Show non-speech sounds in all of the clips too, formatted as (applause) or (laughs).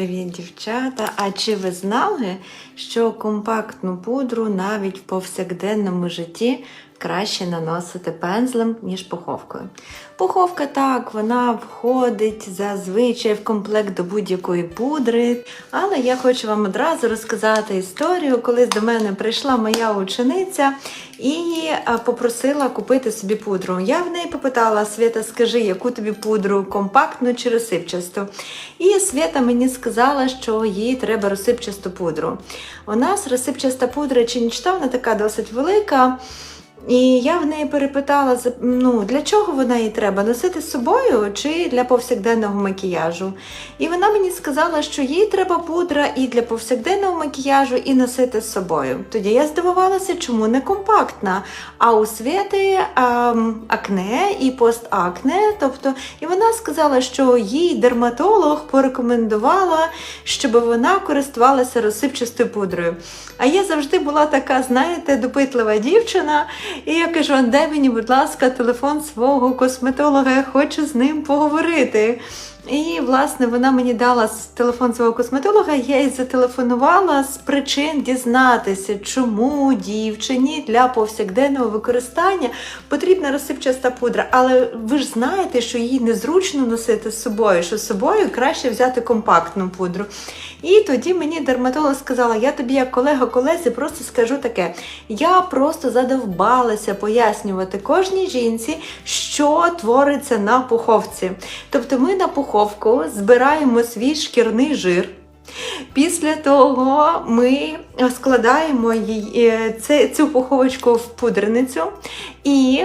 привіт, дівчата! А чи ви знали, що компактну пудру навіть в повсякденному житті краще наносити пензлем, ніж пуховкою? Пуховка так, вона входить зазвичай в комплект до будь-якої пудри, але я хочу вам одразу розказати історію, коли до мене прийшла моя учениця і попросила купити собі пудру. Я в неї попитала Свята, скажи, яку тобі пудру, компактну чи розсипчасту. І Свята мені сказала, що їй треба розсипчасту пудру. У нас розсипчаста пудра чи нічта, вона така досить велика. І я в неї перепитала, ну, для чого вона їй треба носити з собою чи для повсякденного макіяжу. І вона мені сказала, що їй треба пудра і для повсякденного макіяжу, і носити з собою. Тоді я здивувалася, чому не компактна. А у Світи ем, акне і постакне. Тобто, і вона сказала, що їй дерматолог порекомендувала, щоб вона користувалася розсипчастою пудрою. А я завжди була така, знаєте, допитлива дівчина. І я кажу, «А дай мені, будь ласка, телефон свого косметолога, я хочу з ним поговорити. І, власне, вона мені дала телефон свого косметолога, я їй зателефонувала з причин дізнатися, чому дівчині для повсякденного використання потрібна розсипчаста пудра. Але ви ж знаєте, що її незручно носити з собою, що з собою краще взяти компактну пудру. І тоді мені дерматолог сказала: я тобі, як колега колезі, просто скажу таке: я просто задовбалася пояснювати кожній жінці, що твориться на пуховці. Тобто ми на пуховку збираємо свій шкірний жир. Після того ми складаємо її, е, цю пуховочку в пудреницю і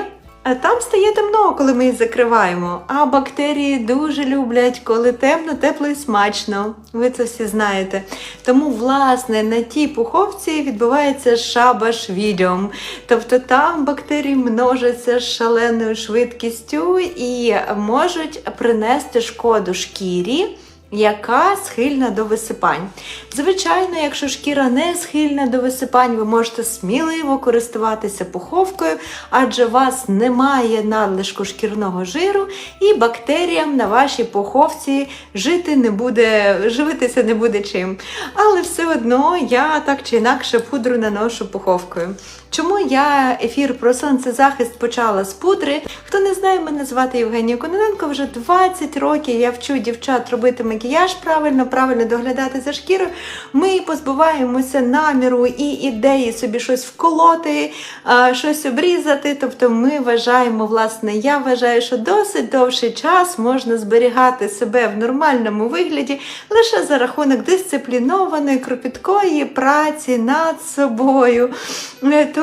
там стає темно, коли ми її закриваємо. А бактерії дуже люблять, коли темно, тепло і смачно. Ви це всі знаєте. Тому, власне, на тій пуховці відбувається шабаш відьом. Тобто там бактерії множаться з шаленою швидкістю і можуть принести шкоду шкірі яка схильна до висипань. Звичайно, якщо шкіра не схильна до висипань, ви можете сміливо користуватися пуховкою, адже у вас немає надлишку шкірного жиру, і бактеріям на вашій пуховці жити не буде, живитися не буде чим. Але все одно я так чи інакше пудру наношу пуховкою. Чому я ефір про сонцезахист почала з пудри? Хто не знає, мене звати Євгенія Кононенко. Вже 20 років я вчу дівчат робити макіяж правильно, правильно доглядати за шкірою. Ми позбуваємося наміру і ідеї собі щось вколоти, щось обрізати. Тобто ми вважаємо, власне, я вважаю, що досить довший час можна зберігати себе в нормальному вигляді лише за рахунок дисциплінованої, кропіткої праці над собою.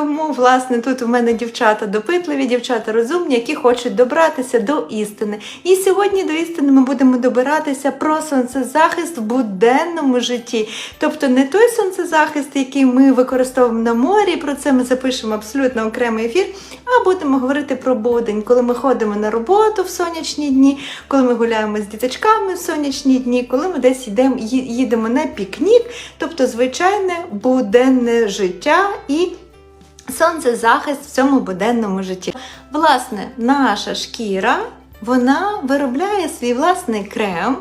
Тому, власне, тут у мене дівчата допитливі, дівчата розумні, які хочуть добратися до істини. І сьогодні до істини ми будемо добиратися про сонцезахист в буденному житті. Тобто не той сонцезахист, який ми використовуємо на морі, про це ми запишемо абсолютно окремий ефір, а будемо говорити про будень, коли ми ходимо на роботу в сонячні дні, коли ми гуляємо з діточками в сонячні дні, коли ми десь йдемо, їдемо на пікнік, тобто звичайне буденне життя і сонцезахист в цьому буденному житті. Власне, наша шкіра вона виробляє свій власний крем.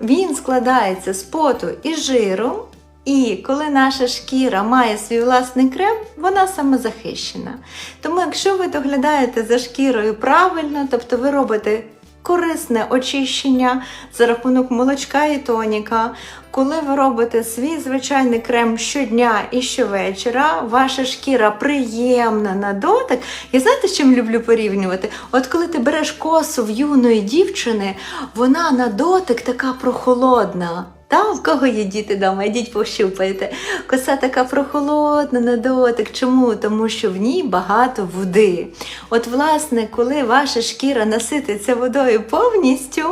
Він складається з поту і жиру. І коли наша шкіра має свій власний крем, вона самозахищена. Тому, якщо ви доглядаєте за шкірою правильно, тобто ви робите корисне очищення за рахунок молочка і тоніка, коли ви робите свій звичайний крем щодня і щовечора, ваша шкіра приємна на дотик. Я знаєте, з чим люблю порівнювати? От коли ти береш косу в юної дівчини, вона на дотик така прохолодна. Та, в кого є діти вдома, йдіть пощупайте. Коса така прохолодна на дотик. Чому? Тому що в ній багато води. От, власне, коли ваша шкіра насититься водою повністю,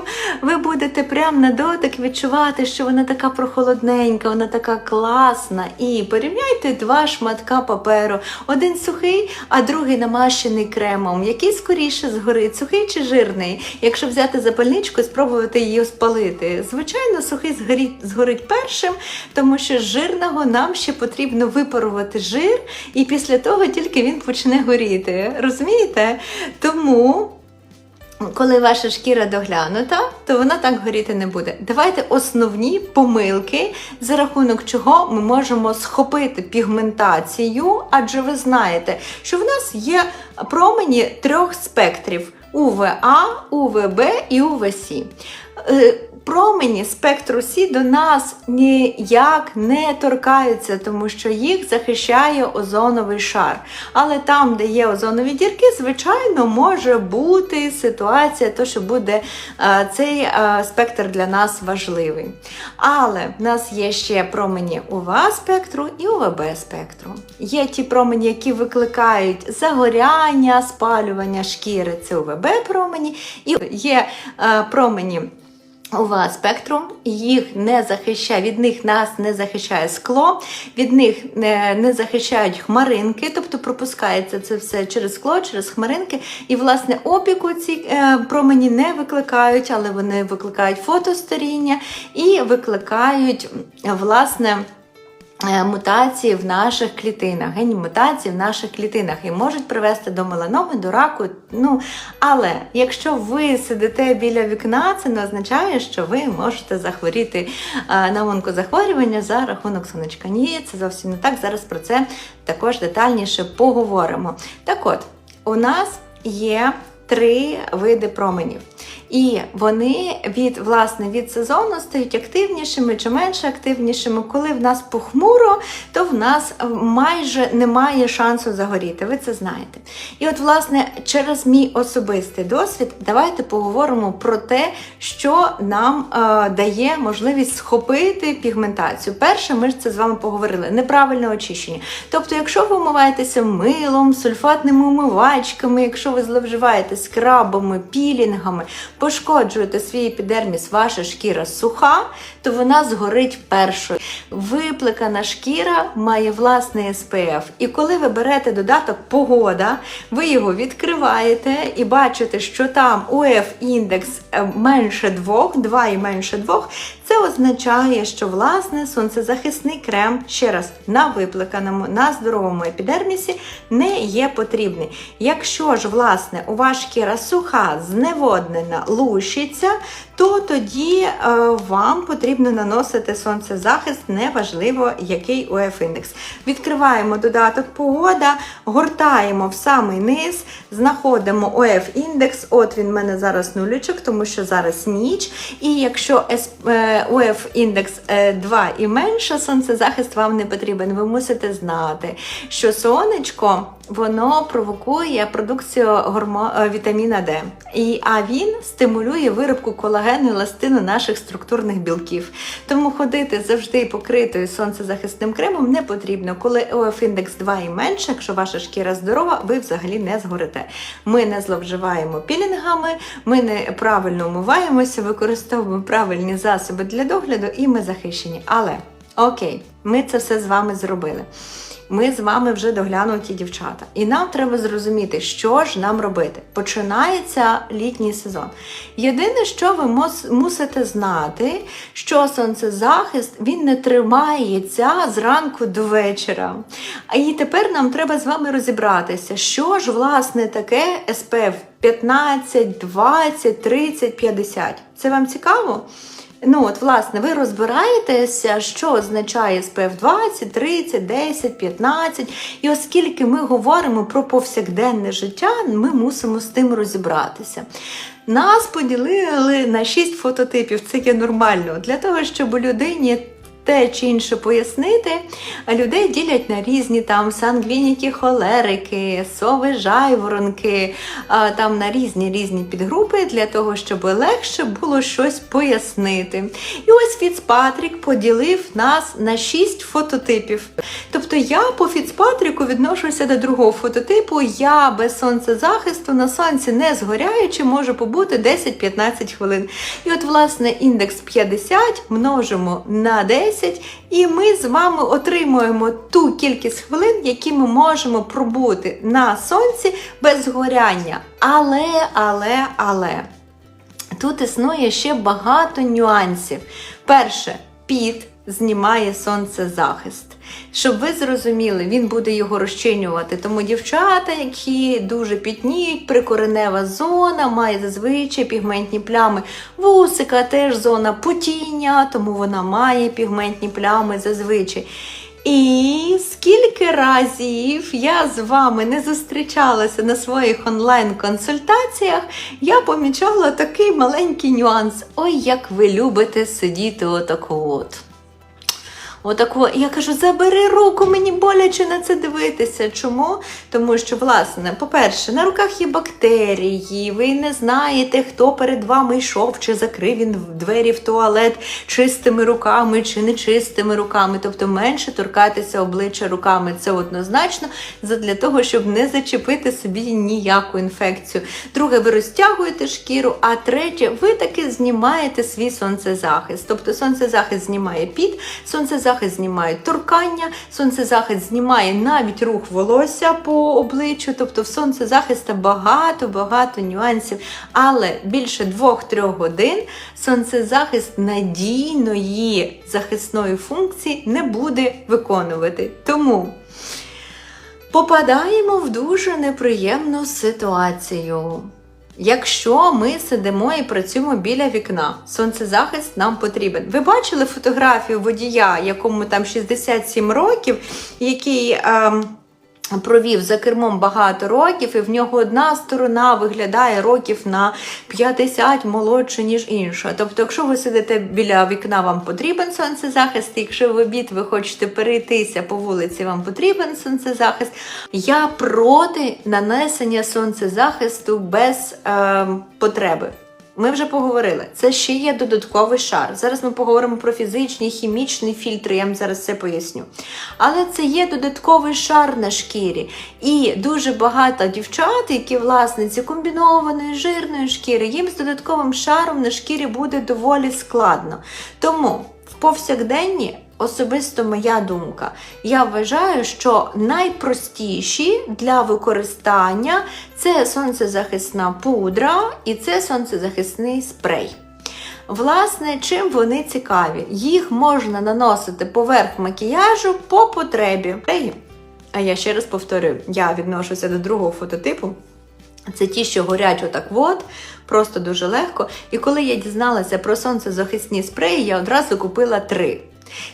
ви будете прямо на дотик відчувати, що вона така прохолодненька, вона така класна. І порівняйте два шматка паперу: один сухий, а другий намащений кремом. Який скоріше згорить, сухий чи жирний? Якщо взяти запальничку і спробувати її спалити. Звичайно, сухий згорить, згорить першим, тому що з жирного нам ще потрібно випарувати жир, і після того тільки він почне горіти. Розумієте? Тому коли ваша шкіра доглянута, то вона так горіти не буде. Давайте основні помилки, за рахунок чого ми можемо схопити пігментацію, адже ви знаєте, що в нас є промені трьох спектрів: УВА, УВБ і УВС. Промені спектру Сі до нас ніяк не торкаються, тому що їх захищає озоновий шар. Але там, де є озонові дірки, звичайно, може бути ситуація, то що буде е, цей е, спектр для нас важливий. Але в нас є ще промені УВА спектру і УВБ спектру. Є ті промені, які викликають загоряння, спалювання шкіри, це УВБ промені, і є е, промені. УВА спектру, їх не захищає, від них нас не захищає скло, від них не, не захищають хмаринки, тобто пропускається це все через скло, через хмаринки. І, власне, опіку ці е, промені не викликають, але вони викликають фотостаріння і викликають, власне. Е, Мутації в наших клітинах, генні мутації в наших клітинах і можуть привести до меланоми, до раку. Ну, але якщо ви сидите біля вікна, це не означає, що ви можете захворіти е, на онкозахворювання за рахунок сонечка. Ні, це зовсім не так. Зараз про це також детальніше поговоримо. Так от, у нас є три види променів. І вони від власне від сезону стають активнішими чи менше активнішими. Коли в нас похмуро, то в нас майже немає шансу загоріти. Ви це знаєте. І от, власне, через мій особистий досвід, давайте поговоримо про те, що нам е, дає можливість схопити пігментацію. Перше, ми ж це з вами поговорили: неправильне очищення. Тобто, якщо ви вмиваєтеся милом, сульфатними умивачками, якщо ви зловживаєте скрабами, пілінгами, пошкоджуєте свій епідерміс, ваша шкіра суха, то вона згорить першою. Виплекана шкіра має власний SPF. І коли ви берете додаток погода, ви його відкриваєте і бачите, що там УФ індекс менше 2, 2 і менше 2, це означає, що власне сонцезахисний крем ще раз на викликаному, на здоровому епідермісі не є потрібний. Якщо ж, власне, у вас шкіра суха, зневоднена, лущиться, то тоді е, вам потрібно наносити сонцезахист, неважливо який УФ індекс. Відкриваємо додаток погода, гортаємо в самий низ, знаходимо ОФ індекс. От він в мене зараз нулючок, тому що зараз ніч. І якщо ОФ індекс 2 і менше, сонцезахист вам не потрібен. Ви мусите знати, що сонечко. Воно провокує продукцію гормо... е, вітаміна Д, і а він стимулює виробку колагену і еластину наших структурних білків. Тому ходити завжди покритою сонцезахисним кремом не потрібно. Коли ОФ індекс 2 і менше, якщо ваша шкіра здорова, ви взагалі не згорите. Ми не зловживаємо пілінгами, ми неправильно умиваємося, використовуємо правильні засоби для догляду, і ми захищені. Але окей, ми це все з вами зробили. Ми з вами вже доглянуті дівчата. І нам треба зрозуміти, що ж нам робити. Починається літній сезон. Єдине, що ви мусите знати, що сонцезахист він не тримається зранку до вечора. І тепер нам треба з вами розібратися, що ж власне таке SPF 15, 20, 30, 50. Це вам цікаво? Ну, от, власне, ви розбираєтеся, що означає SPF 20, 30, 10, 15. І оскільки ми говоримо про повсякденне життя, ми мусимо з тим розібратися. Нас поділили на 6 фототипів, це є нормально. Для того, щоб у людині те чи інше пояснити, людей ділять на різні там сангвініки, холерики, сови, жайворонки, там на різні різні підгрупи для того, щоб легше було щось пояснити. І ось Фіцпатрік поділив нас на 6 фототипів. Тобто я по Фіцпатріку відношуся до другого фототипу. Я без сонцезахисту на сонці не згоряючи можу побути 10-15 хвилин. І от, власне, індекс 50 множимо на 10, і ми з вами отримуємо ту кількість хвилин, які ми можемо пробути на сонці без згоряння. Але, але, але. Тут існує ще багато нюансів. Перше, піт знімає сонцезахист. Щоб ви зрозуміли, він буде його розчинювати. Тому дівчата, які дуже пітніють, прикоренева зона, має зазвичай пігментні плями. Вусика теж зона потіння, тому вона має пігментні плями зазвичай. І скільки разів я з вами не зустрічалася на своїх онлайн-консультаціях, я помічала такий маленький нюанс. Ой, як ви любите сидіти отако от. Отако, я кажу, забери руку, мені боляче на це дивитися. Чому? Тому що, власне, по-перше, на руках є бактерії, ви не знаєте, хто перед вами йшов, чи закрив він двері в туалет чистими руками чи нечистими руками. Тобто менше торкатися обличчя руками. Це однозначно для того, щоб не зачепити собі ніяку інфекцію. Друге, ви розтягуєте шкіру, а третє, ви таки знімаєте свій сонцезахист. Тобто сонцезахист знімає піт, сонцезахист знімає торкання, сонцезахист знімає навіть рух волосся по обличчю. Тобто в сонцезахиста багато-багато нюансів. Але більше 2-3 годин сонцезахист надійної захисної функції не буде виконувати. Тому. Попадаємо в дуже неприємну ситуацію. Якщо ми сидимо і працюємо біля вікна, сонцезахист нам потрібен. Ви бачили фотографію водія, якому там 67 років, який. Ем, Провів за кермом багато років, і в нього одна сторона виглядає років на 50 молодше, ніж інша. Тобто, якщо ви сидите біля вікна, вам потрібен сонцезахист, якщо в обід ви хочете перейтися по вулиці, вам потрібен сонцезахист. Я проти нанесення сонцезахисту без е, потреби. Ми вже поговорили, це ще є додатковий шар. Зараз ми поговоримо про фізичні, хімічні фільтри, я вам зараз все поясню. Але це є додатковий шар на шкірі. І дуже багато дівчат, які власниці комбінованої жирної шкіри, їм з додатковим шаром на шкірі буде доволі складно. Тому в повсякденні. Особисто моя думка. Я вважаю, що найпростіші для використання це сонцезахисна пудра і це сонцезахисний спрей. Власне, чим вони цікаві? Їх можна наносити поверх макіяжу по потребі. А я ще раз повторюю, я відношуся до другого фототипу. Це ті, що горять отак от, просто дуже легко. І коли я дізналася про сонцезахисні спреї, я одразу купила три.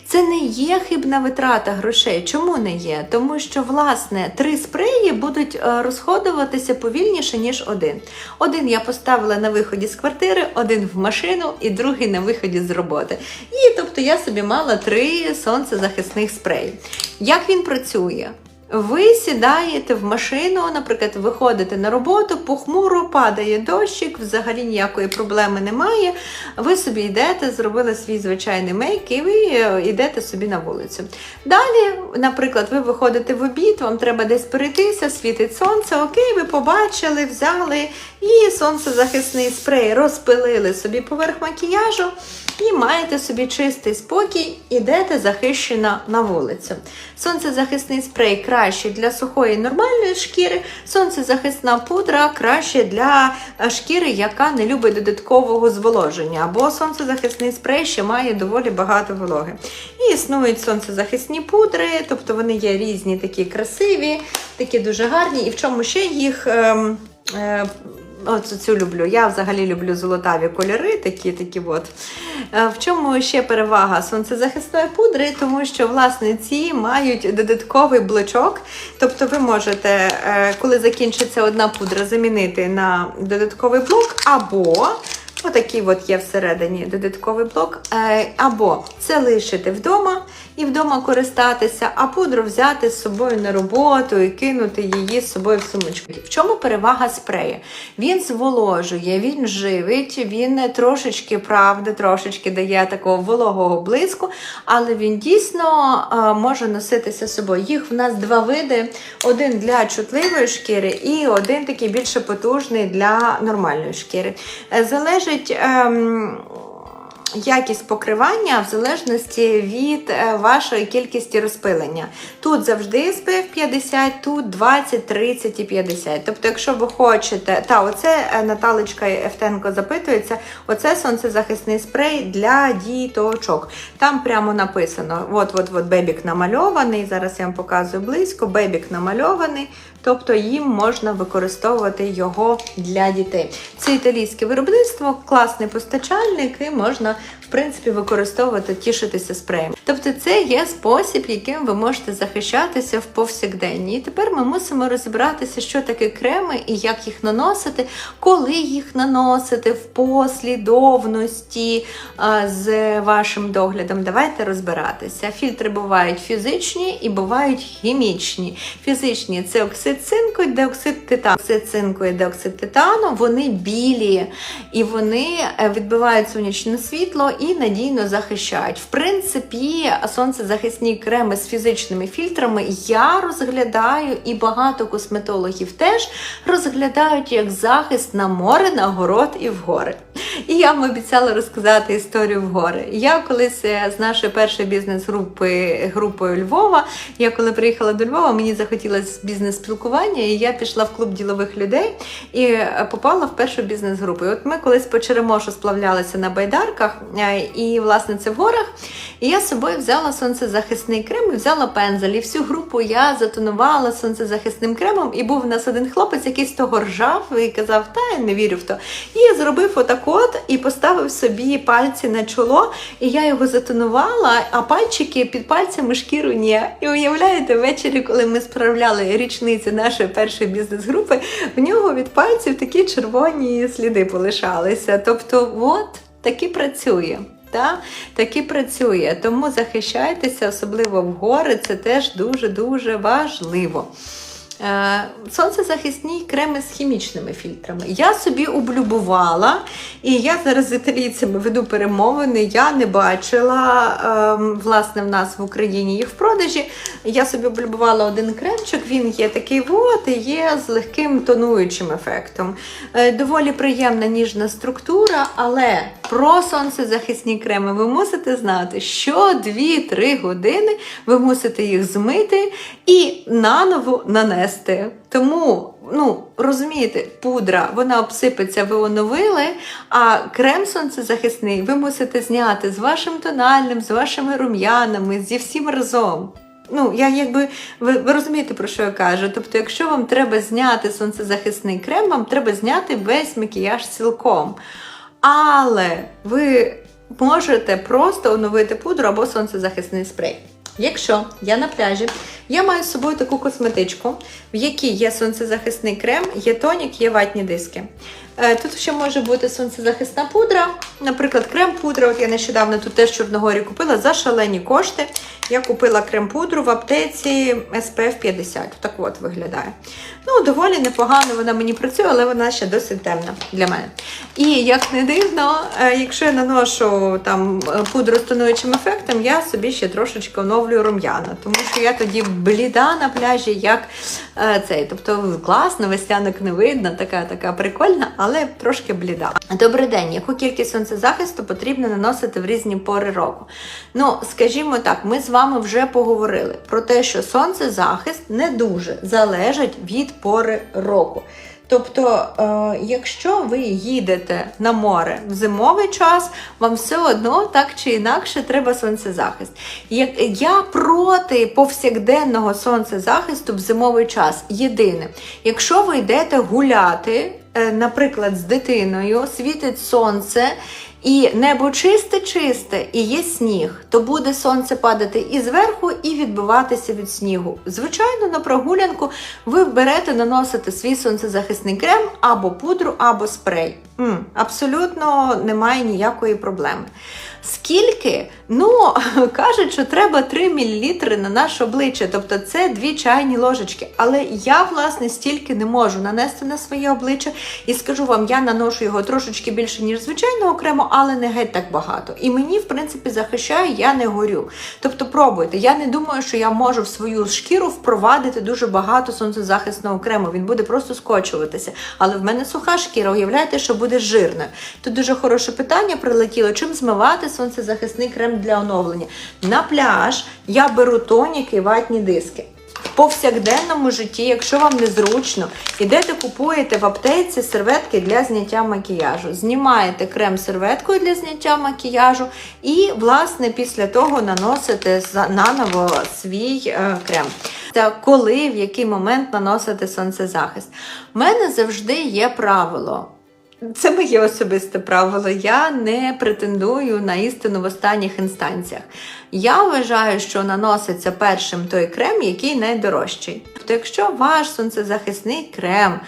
Це не є хибна витрата грошей. Чому не є? Тому що, власне, три спреї будуть е, розходуватися повільніше, ніж один. Один я поставила на виході з квартири, один в машину і другий на виході з роботи. І тобто я собі мала три сонцезахисних спреї. Як він працює? Ви сідаєте в машину, наприклад, виходите на роботу, похмуро падає дощик, взагалі ніякої проблеми немає. Ви собі йдете, зробили свій звичайний мейк і ви йдете собі на вулицю. Далі, наприклад, ви виходите в обід, вам треба десь перейтися, світить сонце, окей, ви побачили, взяли і сонцезахисний спрей розпилили собі поверх макіяжу. І маєте собі чистий спокій, ідете захищена на вулицю. Сонцезахисний спрей краще для сухої нормальної шкіри, сонцезахисна пудра краще для шкіри, яка не любить додаткового зволоження. Або сонцезахисний спрей ще має доволі багато вологи. І існують сонцезахисні пудри, тобто вони є різні, такі красиві, такі дуже гарні. І в чому ще їх. Е, е, От цю люблю. Я взагалі люблю золотаві кольори, такі такі от. В чому ще перевага сонцезахисної пудри? Тому що, власне, ці мають додатковий блочок. Тобто ви можете, е, коли закінчиться одна пудра, замінити на додатковий блок, або Отакий от є всередині додатковий блок. Е, або це лишити вдома і вдома користатися, а пудру взяти з собою на роботу і кинути її з собою в сумочку. В чому перевага спрею? Він зволожує, він живить, він трошечки, правда, трошечки дає такого вологого блиску, але він дійсно е, може носитися з собою. Їх в нас два види: один для чутливої шкіри і один такий більше потужний для нормальної шкіри. Залежить залежить. Ем, якість покривання в залежності від е, вашої кількості розпилення. Тут завжди SPF 50, тут 20, 30 і 50. Тобто, якщо ви хочете, та оце е, Наталочка Евтенко запитується, оце сонцезахисний спрей для діточок. Там прямо написано: от от от бебік намальований. Зараз я вам показую близько, бебік намальований. Тобто їм можна використовувати його для дітей. Це італійське виробництво, класний постачальник, і можна в принципі використовувати, тішитися спреєм. Тобто, це є спосіб, яким ви можете захищатися в повсякденні. І тепер ми мусимо розібратися, що таке креми і як їх наносити, коли їх наносити в послідовності з вашим доглядом. Давайте розбиратися. Фільтри бувають фізичні і бувають хімічні. Фізичні це оксид цинку і диоксид титану. Оксид цинку і диоксид титану вони білі і вони е, відбивають сонячне світло і надійно захищають. В принципі, сонцезахисні креми з фізичними фільтрами я розглядаю, і багато косметологів теж розглядають як захист на море, на город і в гори. І я вам обіцяла розказати історію в гори. Я колись е, з нашої першої бізнес-групи групою Львова. Я коли приїхала до Львова, мені захотілося бізнес-спілкування, і я пішла в клуб ділових людей і е, попала в першу бізнес-групу. І от ми колись по Черемошу сплавлялися на байдарках, е, і власне це в горах. І я з собою взяла сонцезахисний крем і взяла пензель. І всю групу я затонувала сонцезахисним кремом. І був у нас один хлопець, який з того ржав і казав, та я не вірю в то. І зробив отак от і поставив собі пальці на чоло, і я його затонувала, а пальчики під пальцями шкіру ні. І уявляєте, ввечері, коли ми справляли річницю нашої першої бізнес-групи, в нього від пальців такі червоні сліди полишалися. Тобто, от таки працює. Та таки працює, тому захищайтеся, особливо в гори, це теж дуже-дуже важливо. Е, Сонцезахисні креми з хімічними фільтрами. Я собі облюбувала, і я зараз з італійцями веду перемовини. Я не бачила ем, власне в нас в Україні їх в продажі. Я собі облюбувала один кремчик, він є такий от і є з легким тонуючим ефектом. Е, Доволі приємна ніжна структура, але про сонцезахисні креми ви мусите знати, що 2-3 години ви мусите їх змити і наново нанести. Тому, ну, розумієте, пудра, вона обсипеться, ви оновили, а крем сонцезахисний ви мусите зняти з вашим тональним, з вашими рум'янами, зі всім разом. Ну, я якби ви, ви розумієте, про що я кажу. Тобто, якщо вам треба зняти сонцезахисний крем, вам треба зняти весь макіяж цілком. Але ви можете просто оновити пудру або сонцезахисний спрей. Якщо я на пляжі, я маю з собою таку косметичку, в якій є сонцезахисний крем, є тонік, є ватні диски. Е, Тут ще може бути сонцезахисна пудра, наприклад, крем-пудра. От я нещодавно тут теж Чорногорі купила за шалені кошти. Я купила крем-пудру в аптеці SPF 50. Так от виглядає. Ну, доволі непогано вона мені працює, але вона ще досить темна для мене. І як не дивно, е, якщо я наношу там е, пудру з тонуючим ефектом, я собі ще трошечки оновлюю рум'яна, тому що я тоді бліда на пляжі, як цей. Тобто класно, веснянок не видно, така така прикольна, але трошки бліда. Добрий день, яку кількість сонцезахисту потрібно наносити в різні пори року? Ну, скажімо так, ми з вами вже поговорили про те, що сонцезахист не дуже залежить від пори року. Тобто, е, якщо ви їдете на море в зимовий час, вам все одно так чи інакше треба сонцезахист. Я проти повсякденного сонцезахисту в зимовий час. Єдине, якщо ви йдете гуляти, е, наприклад, з дитиною, світить сонце. І небо чисте-чисте, і є сніг, то буде сонце падати і зверху, і відбиватися від снігу. Звичайно, на прогулянку ви берете, наносите свій сонцезахисний крем або пудру, або спрей. М, абсолютно немає ніякої проблеми. Скільки? Ну, (laughs) кажуть, що треба 3 мл на наше обличчя, тобто це 2 чайні ложечки. Але я, власне, стільки не можу нанести на своє обличчя. І скажу вам, я наношу його трошечки більше, ніж звичайно окремо, але не геть так багато. І мені, в принципі, захищає, я не горю. Тобто пробуйте. Я не думаю, що я можу в свою шкіру впровадити дуже багато сонцезахисного крему. Він буде просто скочуватися. Але в мене суха шкіра, уявляєте, що буде жирною. Тут дуже хороше питання прилетіло, чим змивати обирати сонцезахисний крем для оновлення. На пляж я беру тоніки і ватні диски. В повсякденному житті, якщо вам незручно, ідете купуєте в аптеці серветки для зняття макіяжу. Знімаєте крем серветкою для зняття макіяжу, і, власне, після того наносите наново свій е, крем. Та коли, в який момент наносити сонцезахист. У мене завжди є правило. Це моє особисте правило. Я не претендую на істину в останніх інстанціях. Я вважаю, що наноситься першим той крем, який найдорожчий. Тобто, якщо ваш сонцезахисний крем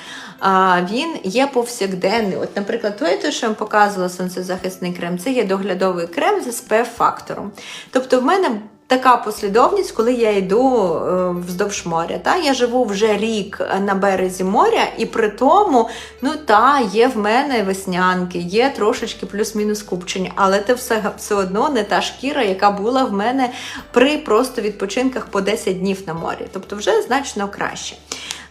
він є повсякденний. От, наприклад, той, що я вам показувала сонцезахисний крем, це є доглядовий крем з SPF фактором. Тобто, в мене така послідовність, коли я йду е, вздовж моря. Та? Я живу вже рік на березі моря, і при тому, ну та, є в мене веснянки, є трошечки плюс-мінус купчення, але це все, все одно не та шкіра, яка була в мене при просто відпочинках по 10 днів на морі. Тобто вже значно краще.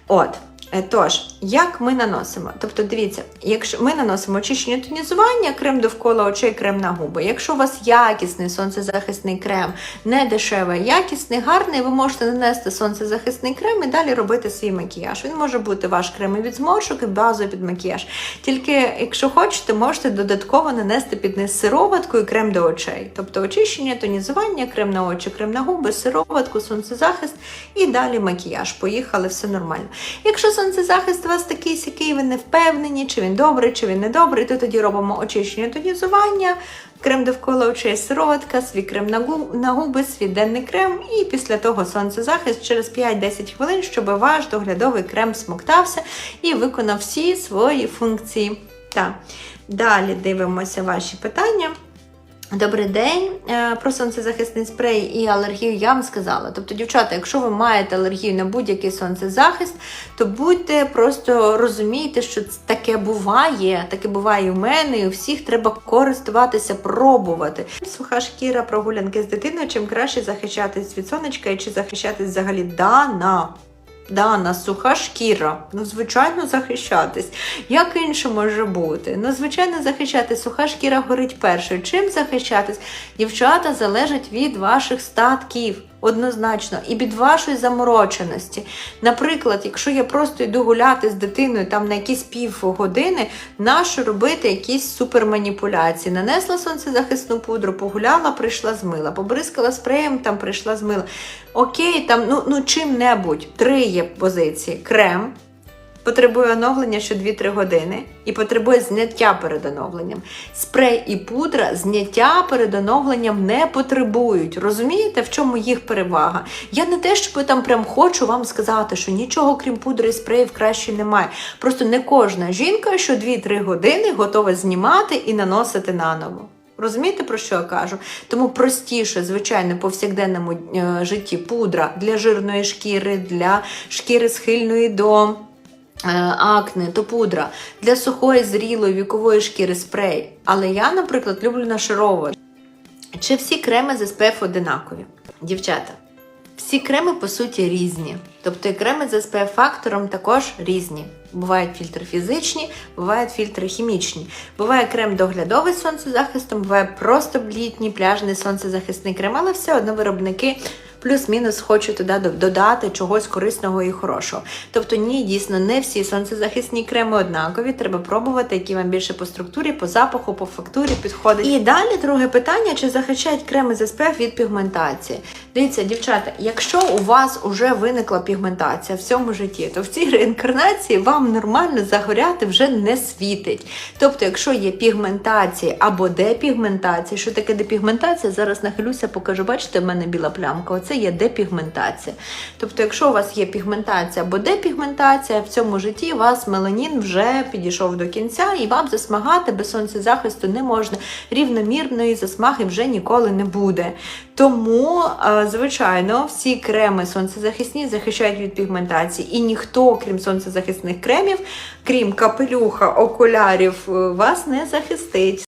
От. Е, Тож, як ми наносимо? Тобто, дивіться, якщо ми наносимо очищення тонізування, крем довкола очей, крем на губи. Якщо у вас якісний сонцезахисний крем, не дешевий, якісний, гарний, ви можете нанести сонцезахисний крем і далі робити свій макіяж. Він може бути ваш крем і від зморшок, і базовий під макіяж. Тільки, якщо хочете, можете додатково нанести під низ сироватку і крем до очей. Тобто очищення, тонізування, крем на очі, крем на губи, сироватку, сонцезахист і далі макіяж. Поїхали, все нормально. Якщо сонцезахист у вас такий сякий, ви не впевнені, чи він добрий, чи він не добрий, то тоді робимо очищення тонізування, крем довкола очей, сироватка, свій крем на губи, свій денний крем, і після того сонцезахист через 5-10 хвилин, щоб ваш доглядовий крем смоктався і виконав всі свої функції. Так. Далі дивимося ваші питання. Добрий день. Е, Про сонцезахисний спрей і алергію я вам сказала. Тобто, дівчата, якщо ви маєте алергію на будь-який сонцезахист, то будьте просто розумійте, що таке буває, таке буває і в мене, і у всіх треба користуватися, пробувати. Суха шкіра, прогулянки з дитиною, чим краще захищатись від сонечка і чи захищатись взагалі дана. Дана, суха шкіра. Ну, звичайно, захищатись. Як інше може бути? Ну, звичайно, захищатись. Суха шкіра горить першою. Чим захищатись? Дівчата залежать від ваших статків. Однозначно, і від вашої замороченості. Наприклад, якщо я просто йду гуляти з дитиною там на якісь півгодини, нащо робити якісь суперманіпуляції? Нанесла сонцезахисну пудру, погуляла, прийшла змила, побризкала спреєм, там прийшла змила. Окей, там ну, ну чим-небудь. Три є позиції: крем. Потребує оновлення що 2-3 години і потребує зняття перед оновленням. Спрей і пудра зняття перед оновленням не потребують. Розумієте, в чому їх перевага? Я не те, що там прям хочу вам сказати, що нічого крім пудри і спреїв краще немає. Просто не кожна жінка, що 2-3 години готова знімати і наносити наново. Розумієте, про що я кажу? Тому простіше, звичайно, в повсякденному е, житті пудра для жирної шкіри, для шкіри схильної до акне, то пудра, для сухої, зрілої, вікової шкіри спрей. Але я, наприклад, люблю нашаровувати. Чи всі креми з SPF одинакові? Дівчата, всі креми по суті різні. Тобто і креми з SPF фактором також різні. Бувають фільтри фізичні, бувають фільтри хімічні. Буває крем доглядовий з сонцезахистом, буває просто літній пляжний сонцезахисний крем, але все одно виробники плюс-мінус хочуть туди додати чогось корисного і хорошого. Тобто, ні, дійсно, не всі сонцезахисні креми однакові. Треба пробувати, які вам більше по структурі, по запаху, по фактурі підходить. І далі друге питання: чи захищають креми з SPF від пігментації? Дивіться, дівчата, якщо у вас вже виникла пігментація в цьому житті, то в цій реінкарнації вам нормально загоряти вже не світить. Тобто, якщо є пігментація або депігментація, що таке депігментація? Зараз нахилюся, покажу. Бачите, в мене біла плямка. Оце є депігментація. Тобто, якщо у вас є пігментація або депігментація, в цьому житті у вас меланін вже підійшов до кінця, і вам засмагати без сонцезахисту не можна. Рівномірної засмаги вже ніколи не буде. Тому, е, звичайно, всі креми сонцезахисні захищають від пігментації, і ніхто, крім сонцезахисних кремів, крім капелюха, окулярів, е, вас не захистить.